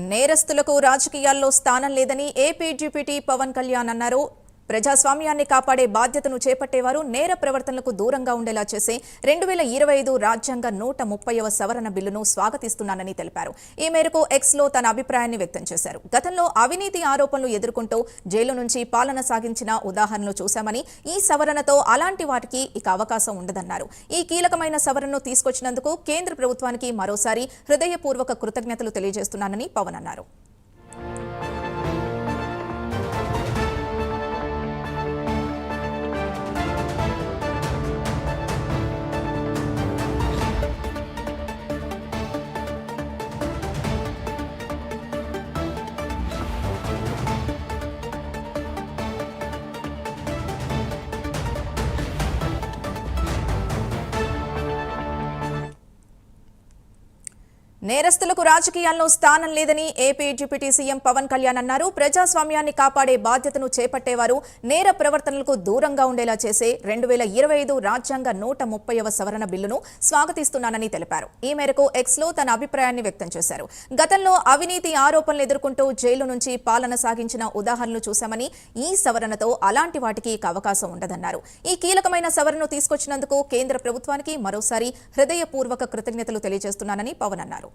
నేరస్తులకు రాజకీయాల్లో స్థానం లేదని ఏపీ డిప్యూటీ పవన్ కళ్యాణ్ అన్నారు. ప్రజాస్వామ్యాన్ని కాపాడే బాధ్యతను చేపట్టేవారు నేర ప్రవర్తనలకు దూరంగా ఉండేలా చేసే రెండు వేల ఇరవై ఐదు రాజ్యాంగ నూట ముప్పైవ సవరణ బిల్లును స్వాగతిస్తున్నానని తెలిపారు. ఈ మేరకు ఎక్స్లో తన అభిప్రాయాన్ని వ్యక్తం చేశారు. గతంలో అవినీతి ఆరోపణలు ఎదుర్కొంటూ జైలు నుంచి పాలన సాగించిన ఉదాహరణలు చూశామని ఈ సవరణతో అలాంటి వాటికి ఇక అవకాశం ఉండదన్నారు. ఈ కీలకమైన సవరణను తీసుకొచ్చినందుకు కేంద్ర ప్రభుత్వానికి మరోసారి హృదయపూర్వక కృతజ్ఞతలు తెలియజేస్తున్నానని పవన్ అన్నారు. నేరస్తులకు రాజకీయాల్లో స్థానం లేదని AP deputy CM Pawan Kalyan అన్నారు. ప్రజాస్వామ్యాన్ని కాపాడే బాధ్యతను చేపట్టేవారు నేర ప్రవర్తనలకు దూరంగా ఉండేలా చేసే రెండు వేల ఇరవై ఐదు రాజ్యాంగ నూట ముప్పైవ సవరణ బిల్లును స్వాగతిస్తున్నానని తెలిపారు. ఈ మేరకు ఎక్స్లో తన అభిప్రాయాన్ని వ్యక్తం చేశారు. గతంలో అవినీతి ఆరోపణలు ఎదుర్కొంటూ జైలు నుంచి పాలన సాగించిన ఉదాహరణలు చూశామని ఈ సవరణతో అలాంటి వాటికి అవకాశం ఉండదన్నారు. ఈ కీలకమైన సవరణను తీసుకొచ్చినందుకు కేంద్ర ప్రభుత్వానికి మరోసారి హృదయపూర్వక కృతజ్ఞతలు తెలియజేస్తున్నానని పవన్ అన్నారు.